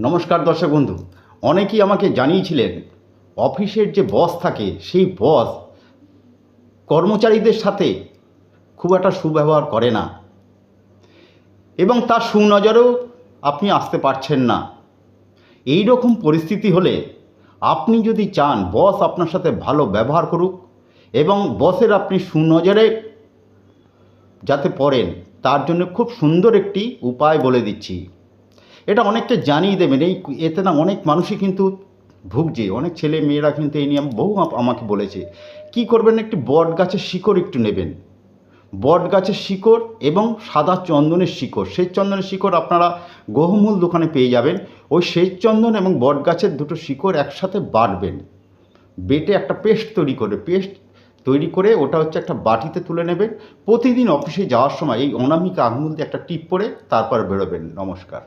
নমস্কার দর্শক বন্ধু, অনেকেই আমাকে জানিয়েছিলেন, অফিসের যে বস থাকে, সেই বস কর্মচারীদের সাথে খুব একটা সুব্যবহার করে না। এবং তার সুনজরেও আপনি আসতে পারছেন না। এই রকম পরিস্থিতি হলে আপনি যদি চান বস আপনার সাথে ভালো ব্যবহার করুক এবং বসের আপনি সুনজরে যাতে পড়েন, তার জন্য খুব সুন্দর একটি উপায় বলে দিচ্ছি। এটা অনেককে জানিয়ে দেবেন। এই এতে না অনেক মানুষই কিন্তু ভুগছে। অনেক ছেলে মেয়েরা কিন্তু এই নিয়ে বহু আমাকে বলেছে, কি করবেন একটি বট গাছের শিকড় একটু নেবেন। বট গাছের শিকড় এবং সাদা চন্দনের শিকড়। সেই চন্দনের শিকড় আপনারা গহমূল দোকানে পেয়ে যাবেন। ওই সেই চন্দন এবং বট গাছের দুটো শিকড় একসাথে বাটবেন। বেটে একটা পেস্ট তৈরি করে, পেস্ট তৈরি করে ওটা হচ্ছে একটা বাটিতে তুলে নেবেন। প্রতিদিন অফিসে যাওয়ার সময় এই অনামিকা আঙুল দিয়ে একটা টিপ পরে তারপর বেরোবেন। নমস্কার।